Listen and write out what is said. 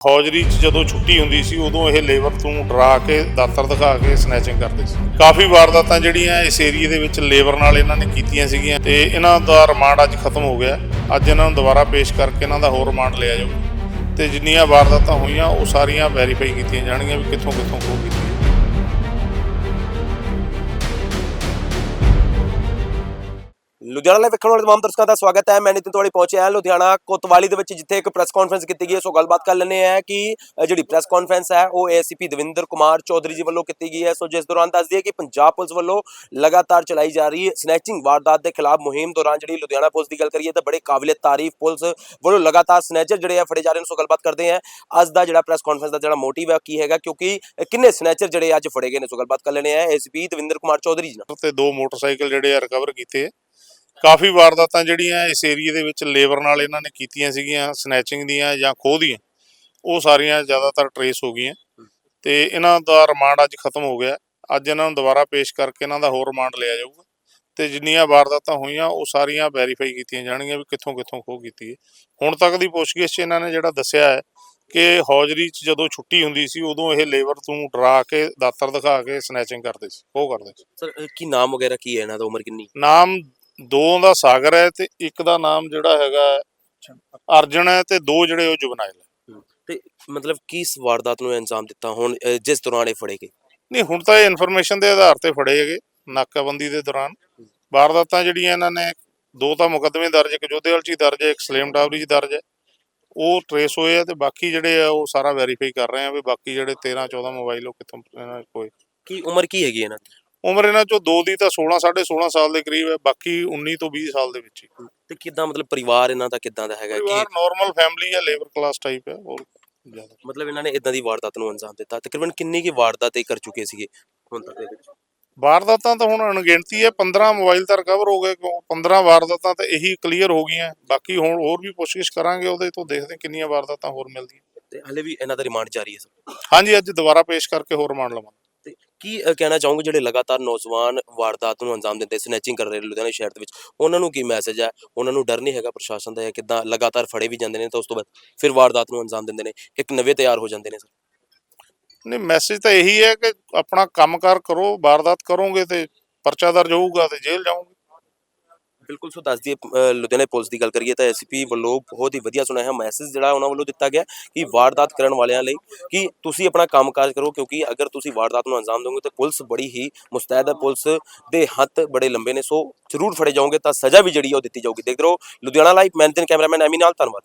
ਫੌਜਰੀ 'ਚ ਜਦੋਂ ਛੁੱਟੀ ਹੁੰਦੀ ਸੀ, ਉਦੋਂ ਇਹ ਲੇਬਰ ਤੋਂ ਡਰਾ ਕੇ ਦਾਤਰ ਦਿਖਾ ਕੇ ਸਨੈਚਿੰਗ ਕਰਦੇ ਸੀ। ਕਾਫੀ ਵਾਰਦਾਤਾਂ ਜਿਹੜੀਆਂ ਇਸ ਏਰੀਏ ਦੇ ਵਿੱਚ ਲੇਬਰ ਨਾਲ ਇਹਨਾਂ ਨੇ ਕੀਤੀਆਂ ਸੀਗੀਆਂ ਤੇ ਇਹਨਾਂ ਦਾ ਰਿਮਾਂਡ ਅੱਜ ਖਤਮ ਹੋ ਗਿਆ। ਅੱਜ ਇਹਨਾਂ ਨੂੰ ਦੁਬਾਰਾ ਪੇਸ਼ ਕਰਕੇ ਇਹਨਾਂ ਦਾ ਹੋਰ ਰਿਮਾਂਡ ਲਿਆ ਜਾਊ ਤੇ ਜਿੰਨੀਆਂ ਵਾਰਦਾਤਾਂ ਹੋਈਆਂ, ਉਹ ਸਾਰੀਆਂ ਵੈਰੀਫਾਈ ਕੀਤੀਆਂ ਜਾਣਗੀਆਂ ਵੀ ਕਿੱਥੋਂ ਕਿੱਥੋਂ ਖੋਹ ਕੀਤੀਆਂ ਲੁਧਿਆਣਾ ਲਾਈਵ ਵੇਖਣ ਵਾਲੇ ਤਮਾਮ ਦਰਸ਼ਕਾਂ ਦਾ ਸਵਾਗਤ ਹੈ। ਮੈਂ ਨਿਤਿਨ ਤੋੜੀ ਪਹੁੰਚਿਆ ਹਾਂ ਲੁਧਿਆਣਾ ਕੋਤਵਾਲੀ ਦੇ ਵਿੱਚ, ਜਿੱਥੇ ਇੱਕ ਪ੍ਰੈਸ ਕਾਨਫਰੰਸ ਕੀਤੀ ਗਈ ਹੈ। ਸੋ ਗੱਲਬਾਤ ਕਰ ਲੈਂਦੇ ਆ ਕਿ ਜਿਹੜੀ ਪ੍ਰੈਸ ਕਾਨਫਰੰਸ ਹੈ, ਉਹ ਏਸੀਪੀ ਦਵਿੰਦਰ ਕੁਮਾਰ ਚੌਧਰੀ ਜੀ ਵੱਲੋਂ ਕੀਤੀ ਗਈ ਹੈ। ਸੋ ਜਿਸ ਦੌਰਾਨ ਦੱਸ ਦਈਏ ਕਿ ਪੰਜਾਬ ਪੁਲਿਸ ਵੱਲੋਂ ਲਗਾਤਾਰ ਚਲਾਈ ਜਾ ਰਹੀ ਸਨੈਚਿੰਗ ਵਾਰਦਾਤ ਦੇ ਖਿਲਾਫ ਮੁਹਿੰਮ ਦੌਰਾਨ ਜਿਹੜੀ ਲੁਧਿਆਣਾ ਪੁਲਿਸ ਦੀ ਗੱਲ ਕਰੀਏ ਤਾਂ ਬੜੇ ਕਾਬਿਲੇ ਤਾਰੀਫ ਪੁਲਿਸ ਵੱਲੋਂ ਲਗਾਤਾਰ ਸਨੈਚਰ ਜਿਹੜੇ ਆ ਫੜੇ ਜਾ ਰਹੇ ਨੇ। ਸੋ ਗੱਲਬਾਤ ਕਰਦੇ ਆ ਅੱਜ ਦਾ ਜਿਹੜਾ ਪ੍ਰੈਸ ਕਾਨਫਰੰਸ ਦਾ ਜਿਹੜਾ ਮੋਟਿਵ ਹੈ ਕੀ ਹੈਗਾ ਕਿਉਂਕਿ ਕਿੰਨੇ ਸਨੈਚਰ ਜਿਹੜੇ ਅੱਜ ਫੜੇ ਗਏ ਨੇ? ਸੋ ਗੱਲਬਾਤ ਕਰ ਲੈਂਦੇ ਆ ਏਸੀਪੀ ਦਵਿੰਦਰ ਕੁਮਾਰ ਚੌਧਰੀ ਜੀ ਨਾਲ। ਤੇ ਦੋ ਮੋਟਰਸਾਈਕਲ ਜਿਹੜੇ ਆ ਰਿਕਵਰ ਕੀਤੇ ਕਾਫੀ ਵਾਰਦਾਤਾਂ ਜਿਹੜੀਆਂ ਇਸ ਏਰੀਏ ਦੇ ਵਿੱਚ ਲੇਬਰ ਨਾਲ ਇਹਨਾਂ ਨੇ ਕੀਤੀਆਂ ਸੀਗੀਆਂ ਸਨੈਚਿੰਗ ਦੀਆਂ ਜਾਂ ਖੋਹ ਦੀਆਂ ਉਹ ਸਾਰੀਆਂ ਜ਼ਿਆਦਾਤਰ ਟਰੇਸ ਹੋ ਗਈਆਂ ਤੇ ਇਹਨਾਂ ਦਾ ਰਿਮਾਂਡ ਅੱਜ ਖਤਮ ਹੋ ਗਿਆ। ਅੱਜ ਇਹਨਾਂ ਨੂੰ ਦੁਬਾਰਾ ਪੇਸ਼ ਕਰਕੇ ਇਹਨਾਂ ਦਾ ਹੋਰ ਰਿਮਾਂਡ ਲਿਆ ਜਾਊਗਾ ਤੇ ਜਿੰਨੀਆਂ ਵਾਰਦਾਤਾਂ ਹੋਈਆਂ ਉਹ ਸਾਰੀਆਂ ਵੈਰੀਫਾਈ ਕੀਤੀਆਂ ਜਾਣਗੀਆਂ ਵੀ ਕਿੱਥੋਂ ਕਿੱਥੋਂ ਖੋਹ ਕੀਤੀ ਹੈ। ਹੁਣ ਤੱਕ ਦੀ ਪੁੱਛਗਿੱਛ 'ਚ ਇਹਨਾਂ ਨੇ ਜਿਹੜਾ ਦੱਸਿਆ ਹੈ ਕਿ ਹੌਜਰੀ 'ਚ ਜਦੋਂ ਛੁੱਟੀ ਹੁੰਦੀ ਸੀ ਉਦੋਂ ਇਹ ਲੇਬਰ ਤੋਂ ਡਰਾ ਕੇ ਦਾਤਰ ਦਿਖਾ ਕੇ ਸਨੈਚਿੰਗ ਕਰਦੇ ਸੀ ਉਹ ਕਰਦੇ ਸੀ। ਸਰ ਕੀ ਨਾਮ ਵਗੈਰਾ ਕੀ ਹੈ ਇਹਨਾਂ ਦਾ ਉਮਰ ਕਿੰਨੀ? ਨਾਮ ਦੋ ਦਾ ਸਾਗਰ ਹੈ ਤੇ ਇੱਕ ਦਾ ਨਾਮ ਜਿਹੜਾ ਹੈਗਾ ਅਰਜਨ ਹੈ ਤੇ ਦੋ ਜਿਹੜੇ ਉਹ ਜੁਬਨਾਇਲ ਹੈ। ਤੇ ਮਤਲਬ ਕੀ ਇਸ ਵਾਰਦਾਤ ਨੂੰ ਅੰਜਾਮ ਦਿੱਤਾ ਹੁਣ ਜਿਸ ਦੌਰਾਨ ਇਹ ਫੜੇ ਗਏ? ਨਹੀਂ ਹੁਣ ਤਾਂ ਇਹ ਇਨਫੋਰਮੇਸ਼ਨ ਦੇ ਆਧਾਰ ਤੇ ਫੜੇ ਹੈਗੇ ਨਾਕਾਬੰਦੀ ਦੇ ਦੌਰਾਨ। ਵਾਰਦਾਤਾਂ ਜਿਹੜੀਆਂ ਇਹਨਾਂ ਨੇ ਦੋ ਤਾਂ ਮੁਕੱਦਮੇ ਦਰਜ ਇੱਕ ਜੋਧੇਵਾਲ 'ਚ ਹੀ ਦਰਜ ਹੈ ਇੱਕ ਸਲੇਮ ਟਾਵਰੀ 'ਚ ਦਰਜ ਹੈ। ਉਹ ਟਰੇਸ ਹੋਏ ਆ ਤੇ ਬਾਕੀ ਜਿਹੜੇ ਆ ਉਹ ਸਾਰਾ ਵੈਰੀਫਾਈ ਕਰ ਰਹੇ ਆ ਵੀ ਬਾਕੀ ਜਿਹੜੇ 13 14 ਮੋਬਾਈਲ ਉਹ ਕਿੱਥੋਂ ਇਹਨਾਂ ਕੋਲ। ਕੀ ਉਮਰ ਕੀ ਹੈਗੀ ਇਹਨਾਂ ਦੀ? ਉਮਰ ਇਹਨਾਂ ਚੋਂ ਦੋ ਦੀ ਤਾਂ 16 16.5 ਸਾਲ ਦੇ ਕਰੀਬ ਹੈ ਬਾਕੀ 19 ਤੋਂ 20 ਸਾਲ ਦੇ ਵਿੱਚ ਹੀ। ਤੇ ਕਿਦਾਂ ਮਤਲਬ ਪਰਿਵਾਰ ਇਹਨਾਂ ਦਾ ਕਿਦਾਂ ਦਾ ਹੈਗਾ? ਪਰਿਵਾਰ ਕਿ ਨਾਰਮਲ ਫੈਮਿਲੀ ਹੈ ਲੇਬਰ ਕਲਾਸ ਟਾਈਪ ਹੈ ਹੋਰ ਜ਼ਿਆਦਾ। ਮਤਲਬ ਇਹਨਾਂ ਨੇ ਇਦਾਂ ਦੀ ਵਾਰਦਾਤ ਨੂੰ ਅੰਜਾਮ ਦਿੱਤਾ। ਤਕਰੀਬਨ ਕਿੰਨੀ ਕੀ ਵਾਰਦਾਤ ਇਹ ਕਰ ਚੁੱਕੇ ਸੀਗੇ ਹੁਣ ਤੱਕ? ਦੇ ਵਿੱਚ ਵਾਰਦਾਤਾਂ ਤਾਂ ਹੁਣ ਅਣਗਿਣਤੀ ਹੈ 15 ਮੋਬਾਈਲ ਤਾਂ ਰਿਕਵਰ ਹੋ ਗਏ ਕਿਉਂ? 15 ਵਾਰਦਾਤਾਂ ਤਾਂ ਇਹੀ ਕਲੀਅਰ ਹੋ ਗਈਆਂ। ਬਾਕੀ ਹੁਣ ਹੋਰ ਵੀ ਪੁੱਛਗਿੱਛ ਕਰਾਂਗੇ ਉਹਦੇ ਤੋਂ ਦੇਖਦੇ ਕਿੰਨੀਆਂ ਵਾਰਦਾਤਾਂ ਹੋਰ ਮਿਲਦੀਆਂ। ਤੇ ਹਲੇ ਵੀ ਇਹਨਾਂ ਦਾ ਰਿਮਾਂਡ ਜਾਰੀ ਹੈ ਸਰ? ਹਾਂਜੀ ਅੱਜ ਦੁਬਾਰਾ ਪੇਸ਼ ਕਰਕੇ ਹੋਰ ਰਿਮਾਂਡ ਲਵਾਂਗੇ। ਕੀ ਅਹ, ਕਹਿਣਾ ਚਾਹੋਗੇ ਜਿਹੜੇ ਲਗਾਤਾਰ ਨੌਜਵਾਨ ਵਾਰਦਾਤ ਨੂੰ ਅੰਜਾਮ ਦਿੰਦੇ ਸਨੈਚਿੰਗ ਕਰ ਰਹੇ ਲੁਧਿਆਣਾ ਸ਼ਹਿਰ ਦੇ ਵਿੱਚ ਉਹਨਾਂ ਨੂੰ ਕੀ ਮੈਸੇਜ ਹੈ? ਉਹਨਾਂ ਨੂੰ ਡਰ ਨਹੀਂ ਹੈਗਾ ਪ੍ਰਸ਼ਾਸਨ ਦਾ ਜਾਂ ਕਿਦਾਂ ਲਗਾਤਾਰ ਫੜੇ ਵੀ ਜਾਂਦੇ ਨੇ ਤਾਂ ਉਸ ਤੋਂ ਬਾਅਦ ਫਿਰ ਵਾਰਦਾਤ ਨੂੰ ਅੰਜਾਮ ਦਿੰਦੇ ਨੇ ਇੱਕ ਨਵੇਂ ਤਿਆਰ ਹੋ ਜਾਂਦੇ ਨੇ ਸਰ? ਨਹੀਂ ਮੈਸੇਜ ਤਾਂ ਇਹੀ ਹੈ ਕਿ ਆਪਣਾ ਕੰਮਕਾਰ ਕਰੋ ਵਾਰਦਾਤ ਕਰੋਗੇ ਤੇ ਪਰਚਾ ਦਰਜ ਹੋਊਗਾ ਤੇ ਜੇਲ੍ਹ ਜਾਓਗੇ। ਬਿਲਕੁਲ ਸੋ ਦੱਸ ਦਈਏ ਅ, ਲੁਧਿਆਣਾ ਪੁਲਿਸ ਦੀ ਗੱਲ ਕਰੀਏ ਤਾਂ ਐਸਪੀ ਵੱਲੋਂ ਬਹੁਤ ਹੀ ਵਧੀਆ ਸੁਣਿਆ ਮੈਸੇਜ ਜਿਹੜਾ ਉਹਨਾਂ ਵੱਲੋਂ ਦਿੱਤਾ ਗਿਆ ਕਿ ਵਾਰਦਾਤ ਕਰਨ ਵਾਲਿਆਂ ਲਈ ਕਿ ਤੁਸੀਂ ਆਪਣਾ ਕੰਮਕਾਜ ਕਰੋ ਕਿਉਂਕਿ ਅਗਰ ਤੁਸੀਂ ਵਾਰਦਾਤ ਨੂੰ ਅੰਜਾਮ ਦੋਗੇ ਤਾਂ ਪੁਲਿਸ ਬੜੀ ਹੀ ਮੁਸਤੈਦ ਹੈ ਪੁਲਿਸ ਦੇ ਹੱਥ ਬੜੇ ਲੰਬੇ ਨੇ ਸੋ ਜ਼ਰੂਰ ਫੜੇ ਜਾਓਗੇ ਤਾਂ ਸਜ਼ਾ ਵੀ ਜਿਹੜੀ ਹੈ ਉਹ ਦਿੱਤੀ ਜਾਊਗੀ। ਦੇਖਦੇ ਰਹੋ ਲੁਧਿਆਣਾ ਲਾਈਵ ਮੈਂ ਕੈਮਰਾਮੈਨ ਐਮੀ ਨਾਲ ਧੰਨਵਾਦ।